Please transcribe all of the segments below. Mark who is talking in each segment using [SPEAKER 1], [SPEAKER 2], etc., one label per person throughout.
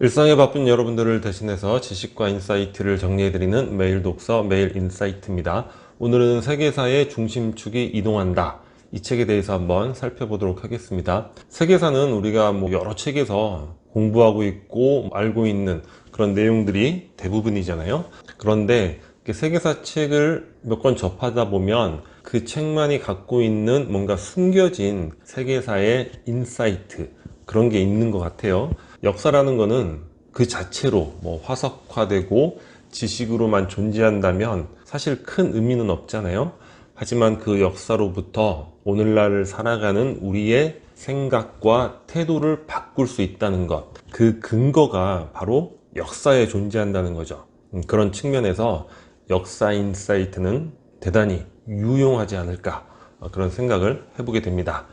[SPEAKER 1] 일상에 바쁜 여러분들을 대신해서 지식과 인사이트를 정리해드리는 매일 독서 매일 인사이트입니다. 오늘은 세계사의 중심축이 이동한다. 이 책에 대해서 한번 살펴보도록 하겠습니다. 세계사는 우리가 뭐 여러 책에서 공부하고 있고 알고 있는 그런 내용들이 대부분이잖아요. 그런데 세계사 책을 몇 권 접하다 보면 그 책만이 갖고 있는 뭔가 숨겨진 세계사의 인사이트 그런 게 있는 것 같아요. 역사라는 거는 그 자체로 뭐 화석화되고 지식으로만 존재한다면 사실 큰 의미는 없잖아요. 하지만 그 역사로부터 오늘날을 살아가는 우리의 생각과 태도를 바꿀 수 있다는 것. 그 근거가 바로 역사에 존재한다는 거죠. 음, 그런 측면에서 역사 인사이트는 대단히 유용하지 않을까 어, 그런 생각을 해보게 됩니다.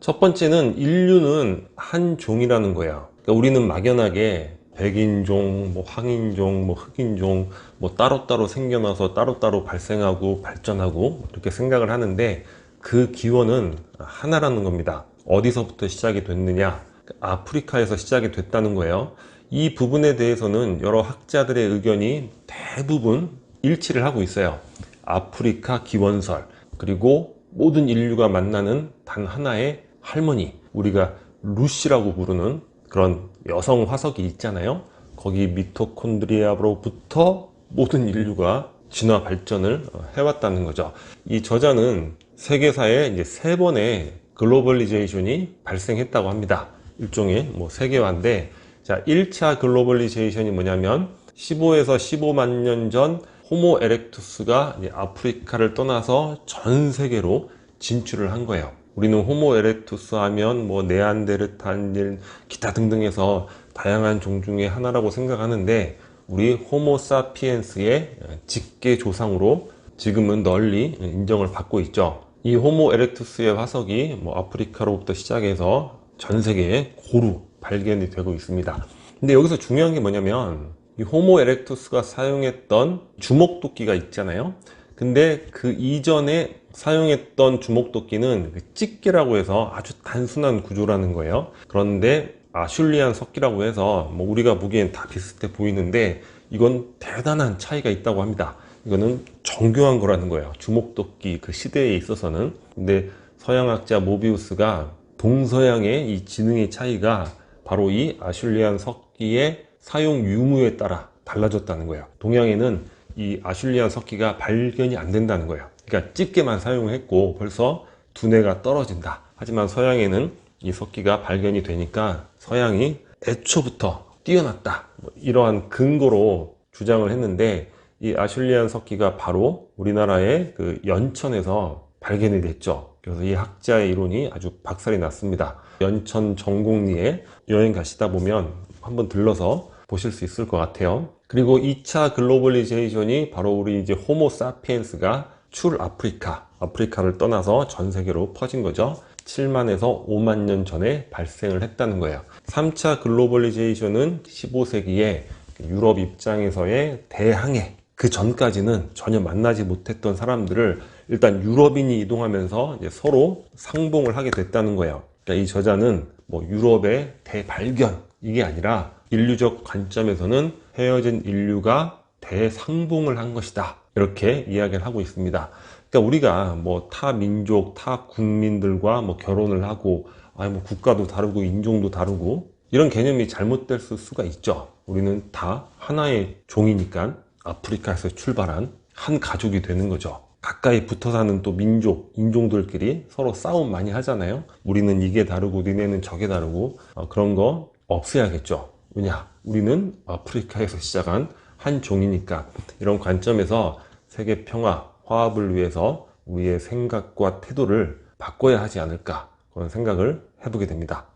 [SPEAKER 1] 첫 번째는 인류는 한 종이라는 거예요. 그러니까 우리는 막연하게 백인종, 뭐 황인종, 뭐 흑인종, 뭐 따로따로 생겨나서 따로따로 발생하고 발전하고 이렇게 생각을 하는데 그 기원은 하나라는 겁니다. 어디서부터 시작이 됐느냐? 아프리카에서 시작이 됐다는 거예요. 이 부분에 대해서는 여러 학자들의 의견이 대부분 일치를 하고 있어요. 아프리카 기원설, 그리고 모든 인류가 만나는 단 하나의 할머니, 우리가 루시라고 부르는 그런 여성 화석이 있잖아요. 거기 미토콘드리아로부터 모든 인류가 진화 발전을 해왔다는 거죠. 이 저자는 세계사에 이제 세 번의 글로벌리제이션이 발생했다고 합니다. 일종의 뭐 세계화인데, 자, 1차 글로벌리제이션이 뭐냐면 15에서 15만 년 전 호모 에렉투스가 아프리카를 떠나서 전 세계로 진출을 한 거예요. 우리는 호모 에렉투스 하면 뭐 네안데르탈, 기타 등등해서 다양한 종 중의 하나라고 생각하는데 우리 호모 사피엔스의 직계 조상으로 지금은 널리 인정을 받고 있죠. 이 호모 에렉투스의 화석이 뭐 아프리카로부터 시작해서 전 세계에 고루 발견이 되고 있습니다. 근데 여기서 중요한 게 뭐냐면 이 호모 에렉투스가 사용했던 주먹도끼가 있잖아요. 근데 그 이전에 사용했던 주먹도끼는 그 집게라고 해서 아주 단순한 구조라는 거예요. 그런데 아슐리안 석기라고 해서 뭐 우리가 보기엔 다 비슷해 보이는데 이건 대단한 차이가 있다고 합니다. 이거는 정교한 거라는 거예요. 주먹도끼 그 시대에 있어서는. 근데 서양학자 모비우스가 동서양의 이 지능의 차이가 바로 이 아슐리안 석기의 사용 유무에 따라 달라졌다는 거예요. 동양에는 이 아슐리안 석기가 발견이 안 된다는 거예요. 그러니까 집게만 사용했고 벌써 두뇌가 떨어진다. 하지만 서양에는 이 석기가 발견이 되니까 서양이 애초부터 뛰어났다. 뭐 이러한 근거로 주장을 했는데 이 아슐리안 석기가 바로 우리나라의 그 연천에서 발견이 됐죠. 그래서 이 학자의 이론이 아주 박살이 났습니다. 연천 정곡리에 여행 가시다 보면 한번 들러서 보실 수 있을 것 같아요. 그리고 2차 글로벌리제이션이 바로 우리 이제 호모 사피엔스가 출 아프리카, 아프리카를 떠나서 전 세계로 퍼진 거죠. 7만에서 5만 년 전에 발생을 했다는 거예요. 3차 글로벌리제이션은 15세기에 유럽 입장에서의 대항해, 그 전까지는 전혀 만나지 못했던 사람들을 일단 유럽인이 이동하면서 서로 상봉을 하게 됐다는 거예요. 그러니까 이 저자는 뭐 유럽의 대발견, 이게 아니라 인류적 관점에서는 헤어진 인류가 대상봉을 한 것이다. 이렇게 이야기를 하고 있습니다. 그러니까 우리가 뭐 타 민족, 타 국민들과 뭐 결혼을 하고, 아니 뭐 국가도 다르고 인종도 다르고 이런 개념이 잘못될 수가 있죠. 우리는 다 하나의 종이니까 아프리카에서 출발한 한 가족이 되는 거죠. 가까이 붙어 사는 또 민족, 인종들끼리 서로 싸움 많이 하잖아요. 우리는 이게 다르고 니네는 저게 다르고 어, 그런 거 없애야겠죠. 왜냐? 우리는 아프리카에서 시작한 한 종이니까 이런 관점에서 세계 평화, 화합을 위해서 우리의 생각과 태도를 바꿔야 하지 않을까 그런 생각을 해보게 됩니다.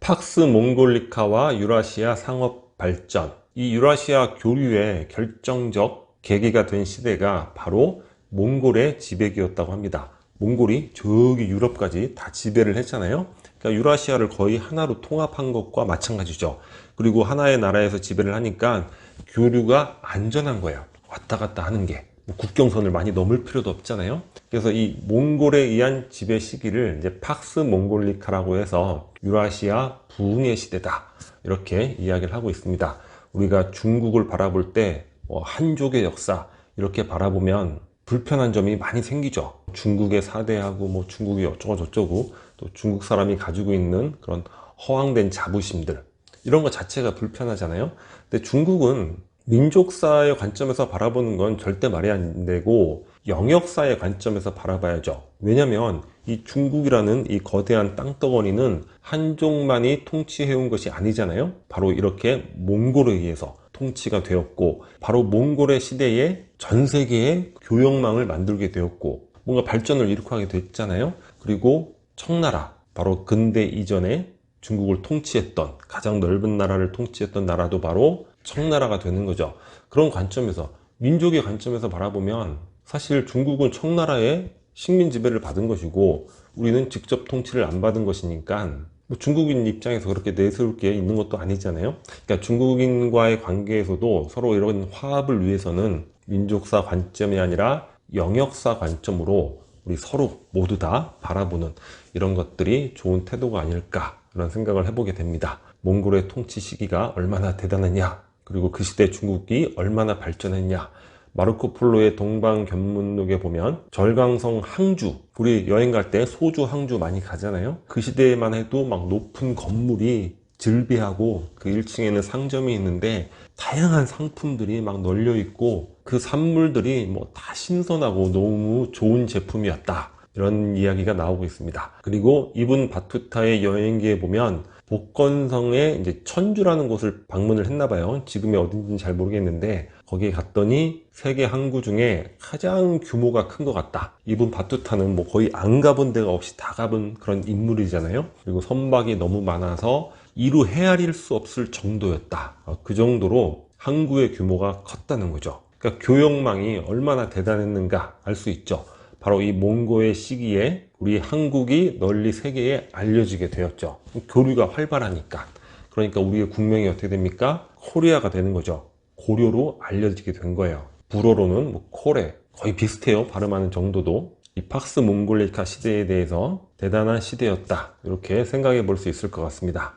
[SPEAKER 1] 팍스 몽골리카와 유라시아 상업 발전 이 유라시아 교류의 결정적 계기가 된 시대가 바로 몽골의 지배기였다고 합니다. 몽골이 저기 유럽까지 다 지배를 했잖아요. 그러니까 유라시아를 거의 하나로 통합한 것과 마찬가지죠. 그리고 하나의 나라에서 지배를 하니까 교류가 안전한 거예요. 왔다 갔다 하는 게. 뭐 국경선을 많이 넘을 필요도 없잖아요. 그래서 이 몽골에 의한 지배 시기를 이제 팍스 몽골리카라고 해서 유라시아 부흥의 시대다. 이렇게 이야기를 하고 있습니다. 우리가 중국을 바라볼 때뭐 한족의 역사 이렇게 바라보면 불편한 점이 많이 생기죠. 중국의 사대하고 뭐 중국이 어쩌고 저쩌고 또 중국 사람이 가지고 있는 그런 허황된 자부심들 이런 것 자체가 불편하잖아요. 근데 중국은 민족사의 관점에서 바라보는 건 절대 말이 안 되고 영역사의 관점에서 바라봐야죠. 왜냐하면 이 중국이라는 이 거대한 땅덩어리는 한족만이 통치해온 것이 아니잖아요. 바로 이렇게 몽골에 의해서 통치가 되었고 바로 몽골의 시대에 전 세계의 교역망을 만들게 되었고 뭔가 발전을 일으키게 됐잖아요. 그리고 청나라 바로 근대 이전에 중국을 통치했던 가장 넓은 나라를 통치했던 나라도 바로 청나라가 되는 거죠. 그런 관점에서 민족의 관점에서 바라보면 사실 중국은 청나라의 식민 지배를 받은 것이고 우리는 직접 통치를 안 받은 것이니까 뭐 중국인 입장에서 그렇게 내세울 게 있는 것도 아니잖아요. 그러니까 중국인과의 관계에서도 서로 이런 화합을 위해서는 민족사 관점이 아니라 영역사 관점으로 우리 서로 모두 다 바라보는 이런 것들이 좋은 태도가 아닐까 그런 생각을 해보게 됩니다. 몽골의 통치 시기가 얼마나 대단했냐 그리고 그 시대 중국이 얼마나 발전했냐. 마르코 폴로의 동방 견문록에 보면 절강성 항주 우리 여행 갈 때 소주 항주 많이 가잖아요. 그 시대에만 해도 막 높은 건물이 즐비하고 그 1층에는 상점이 있는데 다양한 상품들이 막 널려 있고 그 산물들이 뭐 다 신선하고 너무 좋은 제품이었다 이런 이야기가 나오고 있습니다 그리고 이분 바투타의 여행기에 보면 복건성의 이제 천주라는 곳을 방문을 했나 봐요 지금이 어딘지는 잘 모르겠는데 거기에 갔더니 세계 항구 중에 가장 규모가 큰 것 같다. 이분 바투타는 뭐 거의 안 가본 데가 없이 다 가본 그런 인물이잖아요. 그리고 선박이 너무 많아서 이루 헤아릴 수 없을 정도였다. 어, 그 정도로 항구의 규모가 컸다는 거죠. 그러니까 교역망이 얼마나 대단했는가 알 수 있죠. 바로 이 몽고의 시기에 우리 한국이 널리 세계에 알려지게 되었죠. 교류가 활발하니까. 그러니까 우리의 국명이 어떻게 됩니까? 코리아가 되는 거죠. 고려로 알려지게 된 거예요. 불어로는 뭐 코레 거의 비슷해요. 발음하는 정도도 이 팍스 몽골리카 시대에 대해서 대단한 시대였다. 이렇게 생각해 볼 수 있을 것 같습니다.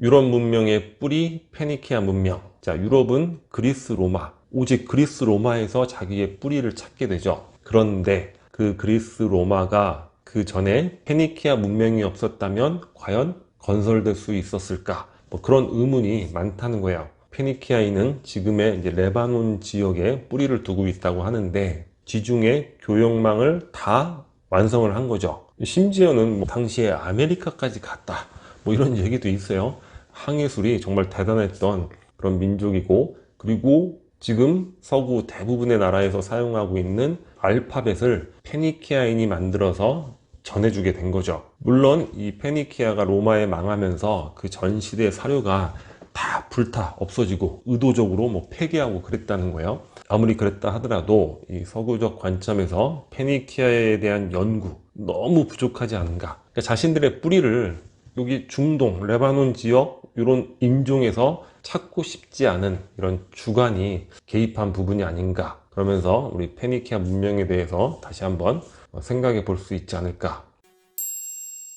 [SPEAKER 1] 유럽 문명의 뿌리 페니키아 문명. 자, 유럽은 그리스 로마. 오직 그리스 로마에서 자기의 뿌리를 찾게 되죠. 그런데 그 그리스 로마가 그 전에 페니키아 문명이 없었다면 과연 건설될 수 있었을까? 뭐 그런 의문이 많다는 거예요. 페니키아인은 지금의 이제 레바논 지역에 뿌리를 두고 있다고 하는데 지중해 교역망을 다 완성을 한 거죠. 심지어는 뭐 당시에 아메리카까지 갔다. 뭐 이런 얘기도 있어요. 항해술이 정말 대단했던 그런 민족이고 그리고 지금 서구 대부분의 나라에서 사용하고 있는 알파벳을 페니키아인이 만들어서 전해주게 된 거죠. 물론 이 페니키아가 로마에 망하면서 그 전 시대 사료가 다 불타 없어지고 의도적으로 뭐 폐기하고 그랬다는 거예요. 아무리 그랬다 하더라도 이 서구적 관점에서 페니키아에 대한 연구 너무 부족하지 않은가. 그러니까 자신들의 뿌리를 여기 중동, 레바논 지역 이런 인종에서 찾고 싶지 않은 이런 주관이 개입한 부분이 아닌가. 그러면서 우리 페니키아 문명에 대해서 다시 한번 생각해 볼 수 있지 않을까.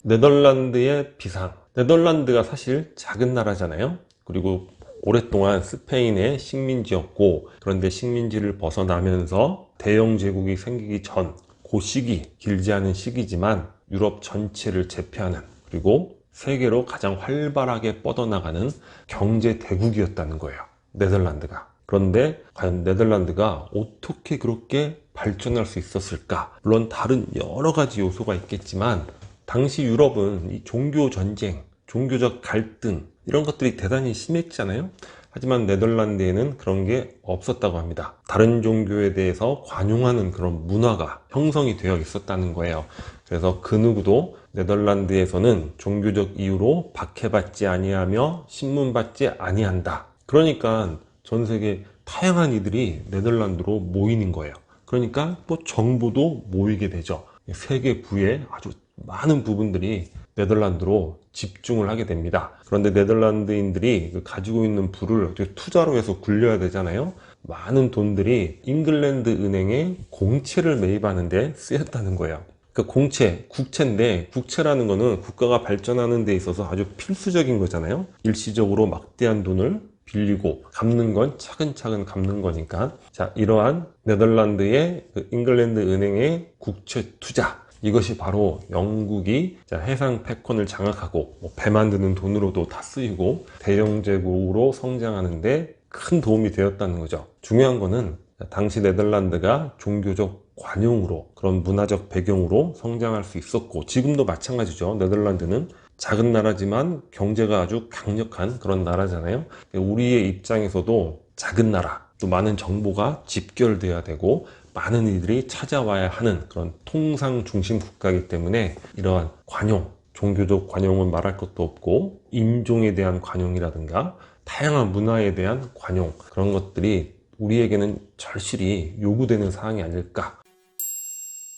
[SPEAKER 1] 네덜란드의 비상. 네덜란드가 사실 작은 나라잖아요. 그리고 오랫동안 스페인의 식민지였고 그런데 식민지를 벗어나면서 대영 제국이 생기기 전 그 시기 길지 않은 시기지만 유럽 전체를 제패하는 그리고 세계로 가장 활발하게 뻗어나가는 경제 대국이었다는 거예요. 네덜란드가. 그런데 과연 네덜란드가 어떻게 그렇게 발전할 수 있었을까? 물론 다른 여러 가지 요소가 있겠지만 당시 유럽은 이 종교 전쟁, 종교적 갈등 이런 것들이 대단히 심했잖아요. 하지만 네덜란드에는 그런 게 없었다고 합니다. 다른 종교에 대해서 관용하는 그런 문화가 형성이 되어 있었다는 거예요. 그래서 그 누구도 네덜란드에서는 종교적 이유로 박해받지 아니하며 신문받지 아니한다. 그러니까 전 세계 다양한 이들이 네덜란드로 모이는 거예요. 그러니까 또 정부도 모이게 되죠. 세계 부의 아주 많은 부분들이 네덜란드로 집중을 하게 됩니다. 그런데 네덜란드인들이 그 가지고 있는 부를 투자로 해서 굴려야 되잖아요. 많은 돈들이 잉글랜드 은행에 공채를 매입하는데 쓰였다는 거예요. 그 공채, 국채인데 국채라는 거는 국가가 발전하는 데 있어서 아주 필수적인 거잖아요. 일시적으로 막대한 돈을 빌리고 갚는 건 차근차근 갚는 거니까 자 이러한 네덜란드의 그 잉글랜드 은행의 국채 투자 이것이 바로 영국이 자, 해상 패권을 장악하고 뭐배 만드는 돈으로도 다 쓰이고 대영제국으로 성장하는데 큰 도움이 되었다는 거죠. 중요한 거는 당시 네덜란드가 종교적 관용으로 그런 문화적 배경으로 성장할 수 있었고 지금도 마찬가지죠. 네덜란드는 작은 나라지만 경제가 아주 강력한 그런 나라잖아요. 우리의 입장에서도 작은 나라, 또 많은 정보가 집결돼야 되고 많은 이들이 찾아와야 하는 그런 통상 중심 국가이기 때문에 이러한 관용, 종교적 관용은 말할 것도 없고 인종에 대한 관용이라든가 다양한 문화에 대한 관용 그런 것들이 우리에게는 절실히 요구되는 사항이 아닐까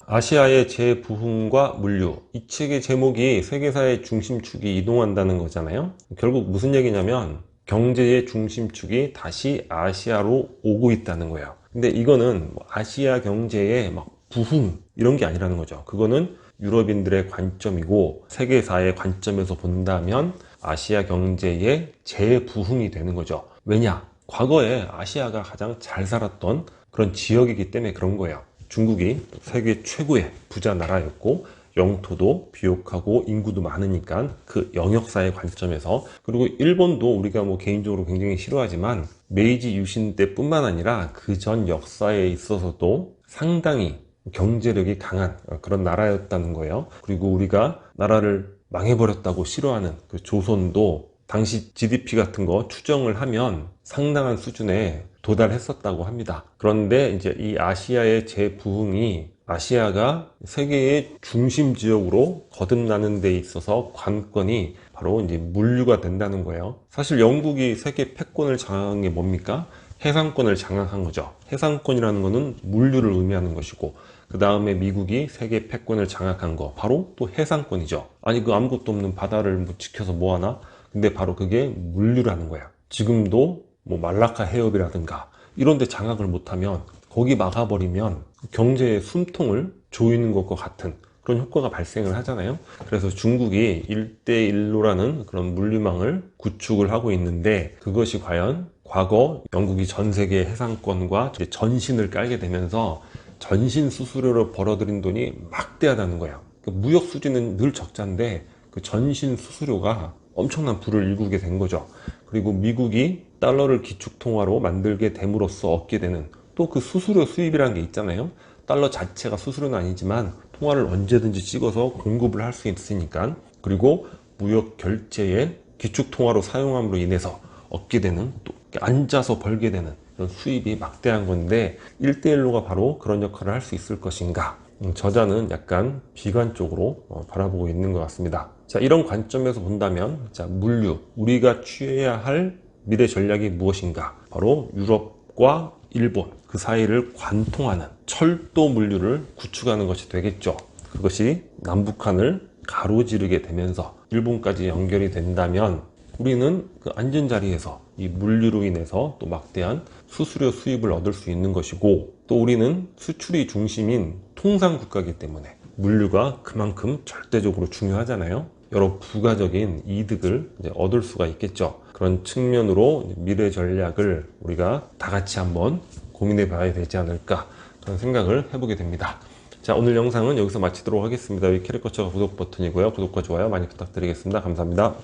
[SPEAKER 1] 아시아의 재부흥과 물류 이 책의 제목이 세계사의 중심축이 이동한다는 거잖아요. 결국 무슨 얘기냐면 경제의 중심축이 다시 아시아로 오고 있다는 거예요. 근데 이거는 뭐 아시아 경제의 막 부흥 이런 게 아니라는 거죠. 그거는 유럽인들의 관점이고 세계사의 관점에서 본다면 아시아 경제의 재부흥이 되는 거죠. 왜냐? 과거에 아시아가 가장 잘 살았던 그런 지역이기 때문에 그런 거예요 중국이 세계 최고의 부자 나라였고 영토도 비옥하고 인구도 많으니까 그 영역사의 관점에서 그리고 일본도 우리가 뭐 개인적으로 굉장히 싫어하지만 메이지 유신 때뿐만 아니라 그 전 역사에 있어서도 상당히 경제력이 강한 그런 나라였다는 거예요. 그리고 우리가 나라를 망해버렸다고 싫어하는 그 조선도 당시 GDP 같은 거 추정을 하면 상당한 수준에 도달했었다고 합니다. 그런데 이제 이 아시아의 재부흥이 아시아가 세계의 중심 지역으로 거듭나는 데 있어서 관건이 바로 이제 물류가 된다는 거예요. 사실 영국이 세계 패권을 장악한 게 뭡니까? 해상권을 장악한 거죠. 해상권이라는 거는 물류를 의미하는 것이고 그 다음에 미국이 세계 패권을 장악한 거 바로 또 해상권이죠. 아니 그 아무것도 없는 바다를 뭐 지켜서 뭐하나? 근데 바로 그게 물류라는 거야. 지금도 뭐 말라카 해협이라든가 이런 데 장악을 못하면 거기 막아버리면 경제의 숨통을 조이는 것과 같은 그런 효과가 발생을 하잖아요. 그래서 중국이 1대1로라는 그런 물류망을 구축을 하고 있는데 그것이 과연 과거 영국이 전 세계 해상권과 전신을 깔게 되면서 전신 수수료로 벌어들인 돈이 막대하다는 거예요. 그 무역 수지는 늘 적자인데 그 전신 수수료가 엄청난 부를 일구게 된 거죠. 그리고 미국이 달러를 기축통화로 만들게 됨으로써 얻게 되는 또 그 수수료 수입이라는 게 있잖아요. 달러 자체가 수수료는 아니지만 통화를 언제든지 찍어서 공급을 할 수 있으니까 그리고 무역 결제에 기축통화로 사용함으로 인해서 얻게 되는 또 앉아서 벌게 되는 이런 수입이 막대한 건데 1대1로가 바로 그런 역할을 할 수 있을 것인가 음, 저자는 약간 비관적으로 어, 바라보고 있는 것 같습니다 자 이런 관점에서 본다면 자 물류 우리가 취해야 할 미래 전략이 무엇인가 바로 유럽과 일본 그 사이를 관통하는 철도 물류를 구축하는 것이 되겠죠 그것이 남북한을 가로지르게 되면서 일본까지 연결이 된다면 우리는 그 안전 자리에서 이 물류로 인해서 또 막대한 수수료 수입을 얻을 수 있는 것이고 또 우리는 수출이 중심인 통상 국가이기 때문에 물류가 그만큼 절대적으로 중요하잖아요. 여러 부가적인 이득을 얻을 수가 있겠죠. 그런 측면으로 미래 전략을 우리가 다 같이 한번 고민해 봐야 되지 않을까 그런 생각을 해보게 됩니다. 자 오늘 영상은 여기서 마치도록 하겠습니다. 위 캐릭터처가 구독 버튼이고요. 구독과 좋아요 많이 부탁드리겠습니다. 감사합니다.